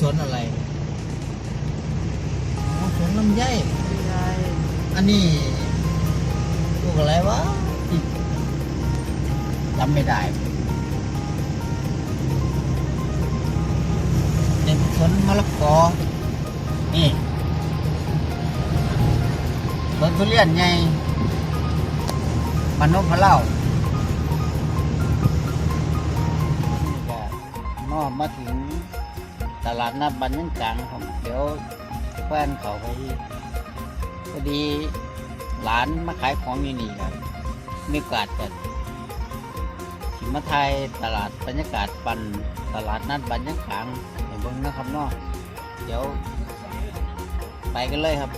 สวนอะไรอ๋อสวนลำไยใช่อันนี้ลูกอะไรวะจำไม่ได้เป็นสวนมะละกอ นี่สวนทุเรียนไงมานนพะเล่านี่ก็นอกมาถึง ตลาดนัดบันยังกลางครับเดี๋ยวแฟนเขาไปพอดีหลานมาขายของอยู่นี่ครับมีโอกาสจะขิมาไทยตลาดบรรยากาศปันตลาดนัดบรรยากาศในบ้างนะครับเนาะเดี๋ยวไปกันเลยครับ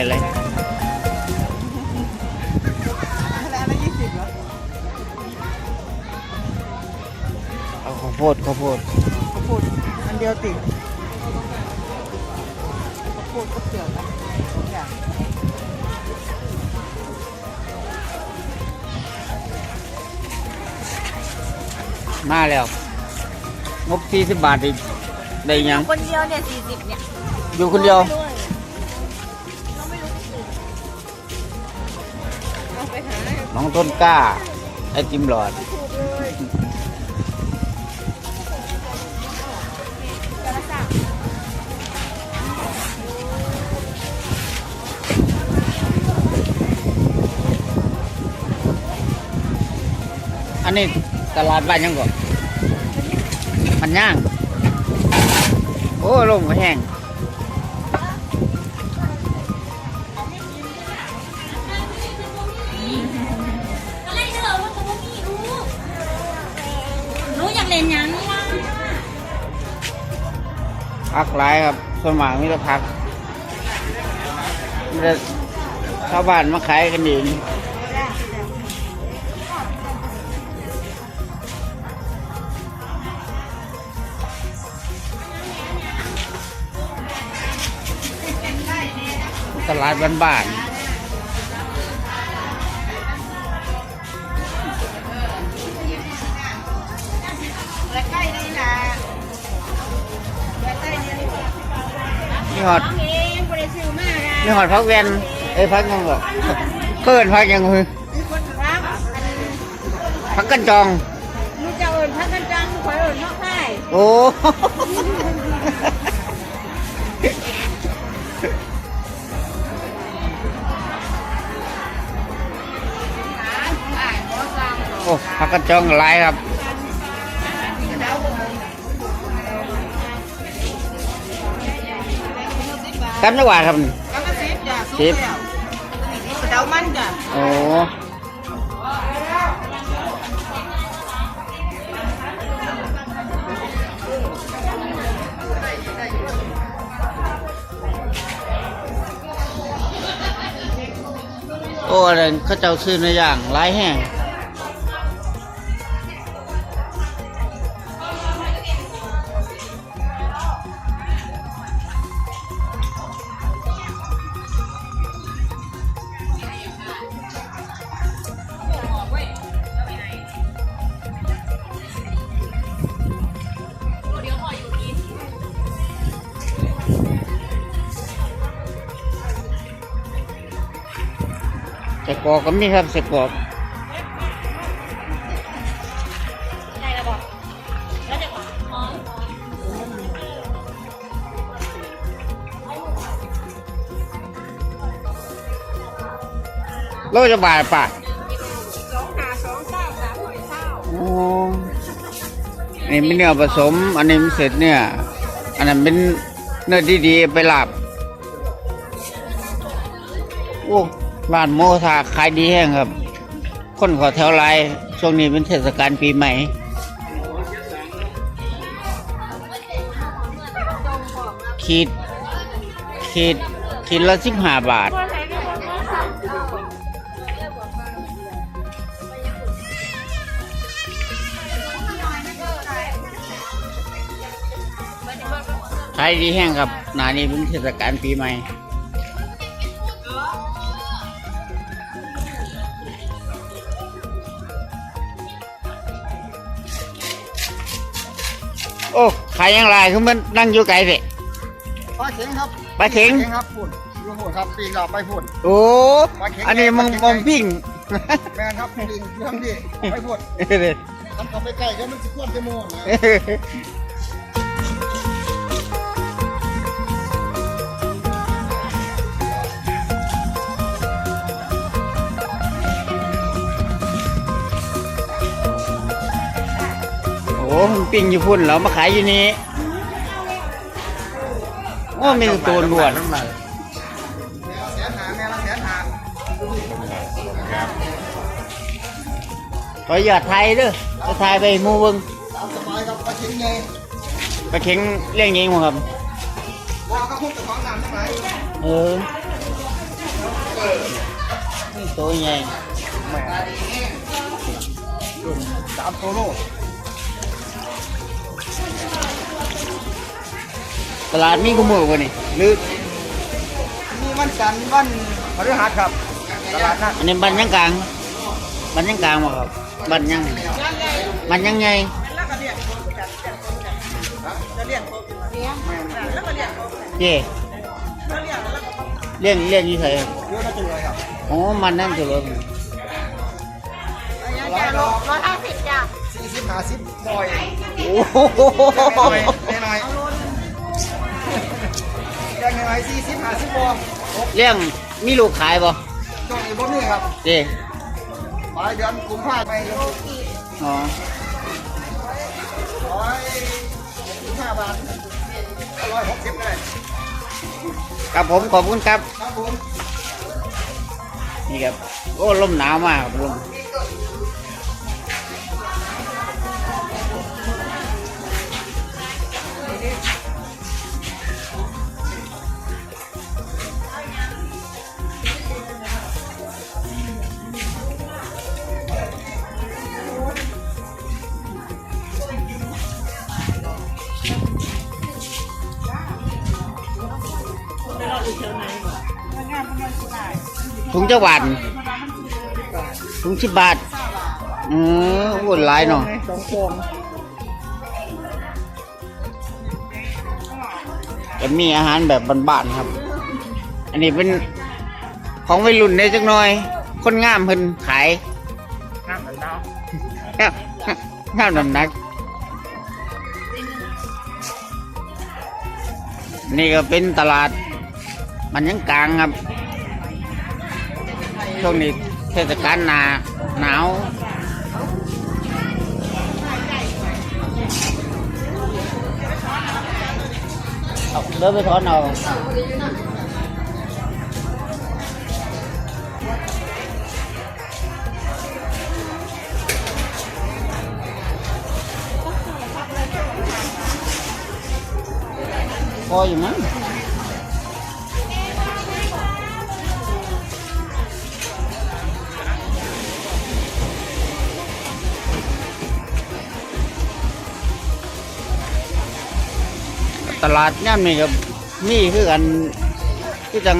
อะไรอะไรละยี่สิบเหรอเอาข้าวโพดข้าวโพดข้าวโพดอันเดียวติดข้าวโพดก็เปลือกนะสองอย่างมาแล้ว งบสี่สิบบาทอีกได้ยังคนเดียวเนี่ยสี่สิบเนี่ยอยู่คนเดียวเอา น้องต้นกล้า ไอติมหลอด อันนี้ตลาดบ้านยังก่อนมันย่าง โอ้ลมก็แห้ง พักร้ายครับสมากมิตรพักชาวบ้านมาขายกันเองตลาดบ้านๆ หอดน้องเองบริสุทธิ์มากนะนี่หอดพักเวนเอ้ยพักยังก่อนเพิ่นพักยังคือมีคนรักอันพักกันจองมึงจะเอิญพักกันจังมึงคอยเอิญนอกค่ายโอ้โอ้พักกันจองหลายครับ กันไม่หวานครับก็มาสิบจ้ะสิบนี่กระเดามันจ้ะโอ้โอ้อะไรเขาเจ้าซื้อในอย่างหลายแห้ง กรอกก็มีครับใส่กรอกใจระบอกแล้วจะบอกหอมโลจะบาทป่ะสองหาสองเก้าสามหอยเท่าโอ้อันนี้เป็นเนื้อผสม อันนี้มันเสร็จเนี่ย อันนั้นเป็นเนื้อดีๆไปหลับโอ้ ร้านโมทาขายดีแห้งครับ คนขอแถวไรช่วงนี้เป็นเทศกาลปีใหม่ ขีด ขีด ขีดละสิบห้าบาท ขายดีแห้งครับหนานี้เป็นเทศกาลปีใหม่ โอ้ขายยังไรคือมันนั่งอยู่ไกลสิ ปลาเข็งครับปลาเข็ง ครับฝุ่นลูกฝุ่นครับปีกเราไปฝุ่น โอ้ปลาเข็ง อันนี้มองปลาเข็งมองปิ้งแม่นครับปีกเรื่องดีไปฝุ่นทำเข้าไปใกล้ก็มันจะควนจมูกนะ มันปิ้งอยู่พุ่นแล้วมาขายอยู่นี่โอ้มีแต่ตัวลวนแสนหาแม่ละแสนหาขออย่าไทยเด้อจะไทยไปมูเบิงตามสบายครับปลาเข็งไปเข็งเลี้ยงยิงมั้งครับเออนี่ตัวใหญ่แม่สามตัวโล ตลาดมีกุมือบ่นี่หรือมีวันจันทร์วันพฤหัสครับ ตลาดนัดอันนี้บันยังกลางบันยังกลางบ่ครับบันยังบันยังไงแล้วก็เรียกเขาจัดจัดเขาจัดจะเรียกเขาขึ้นมาเลี้ยงแล้วก็เรียกเขาเจ้แล้วเรียกแล้วก็เลี้ยงเลี้ยงอยู่ไสครับเยอะน่าจะเลยครับโอ้มันนั่นจะเลยอย่างเงี้ยร้อยห้าสิบจ้ะสี่สิบห้าสิบบ่อยโอ้โหหน่อยหน่อย แกงหน่อยสี่สิบห้าสิบบ่เลี้ยงมีลูกขายบ่ช่วงนี้บ่มีครับเจ้ปลายเดือนกุมภาพันธ์ไปเลยอ๋อร้อยสิบห้าบาทร้อยหกสิบเลยครับผมขอบคุณครับ ครับผม นี่ครับ โอ้ลมหนาวมากครับลุง งจะหวานถุงสิบบาทอือวุ่นหลายเนาะสองฟองจะมีอาหารแบบบ้านๆครับ อันนี้เป็นของวัยรุ่นได้จักหน่อย คนงามเพิ่นขายน้ำมันเนาะงามน้ำหนัก นี่ก็เป็นตลาด มันยังกลางครับ ช่วงนี้เทศกาลหนาหนาวเอาเดินไปถอนเอาพออยู่มั้ง ตลาดย่ามนี่กับมีคือกันคือจัง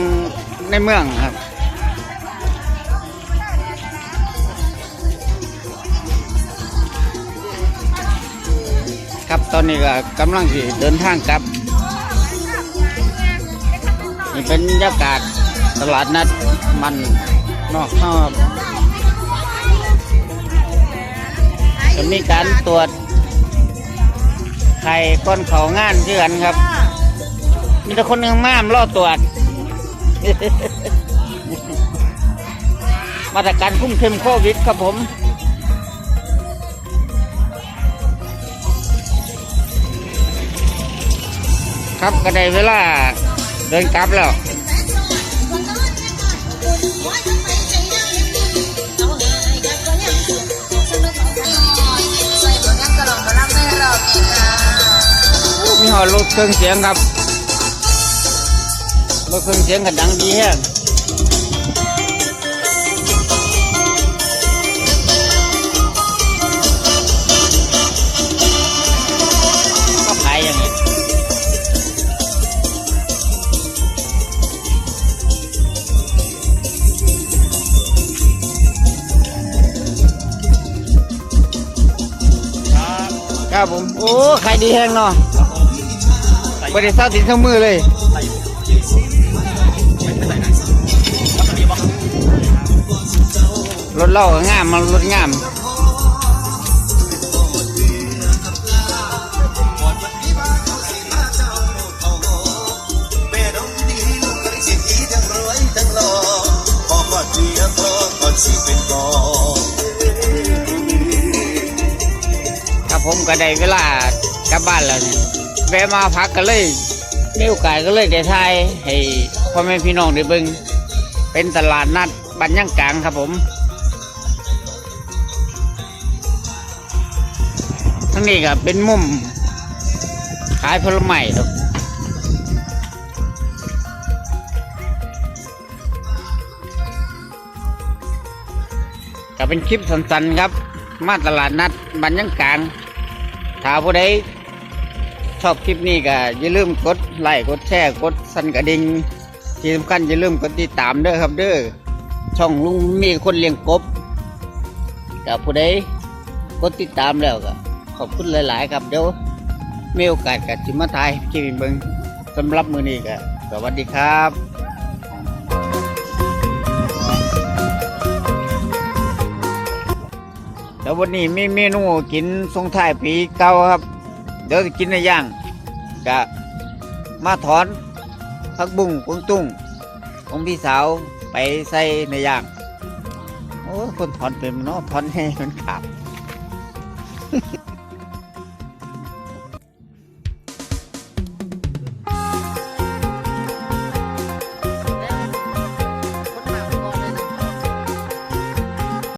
ในเมืองครับครับตอนนี้ก็กำลังสิเดินทางกลับนี่เป็นบรรยากาศตลาดนัดมันนอกข้อบจะมีการตรวจ ไข่ก้อนเขางานเชื่อกันครับ มีแต่คนยังม่ามรอตรวจ มาตรการคุ้มเข้มโควิดครับผมครับก็ได้เวลาเดินกลับแล้ว ห้อรถเครื่องเสียงครับรถเครื่องเสียงกันดังดีแฮะก็ขายอย่างนี้ครับผม โอ้ใครดีแฮงเนาะ บริษัทสินเท่ามือเลยรถเล่าก็งามมันรถงามแม่น้องดีลูกเคยเสียดีทั้งรวยทั้งหล่อพอก่อนเรียนพอก่อนสิเป็นกองครับผมก็ได้เวลากลับบ้านแล้วเนี่ย แวะมาพักกันเลยมีโอกาสก็เลยได้ทายให้พ่อแม่พี่น้องได้เบิ่งเป็นตลาดนัดบันยังกลางครับผมทั้งนี้ก็เป็นมุมขายผลไม้ครับก็เป็นคลิปสั้นๆครับ มาตลาดนัดบันยังกลางถ้าผู้ใด ชอบคลิปนี้ก็อย่าลืมกดไลค์กดแชร์กดสั่นกระดิ่งที่สำคัญอย่าลืมกดติดตามเด้อครับเด้อช่องลุงมีคนเลี้ยงกบกับผู้ใดกดติดตามแล้วก็ขอบคุณหลาย ๆ ครับเดี๋ยวมีโอกาสกับจิมาทายคลิปเบิงสำหรับมือนี้ก็สวัสดีครับแล้ววันนี้มีเมนูกินทรงท้ายปีเก่าครับ ดี๋ยวจะกินในย่างกะมาถอนพักบุ้งกวางตุ้งของพี่สาวไปใส่ในย่าง โอ้คนถอนเป็นเนาะถอนให้มันขาด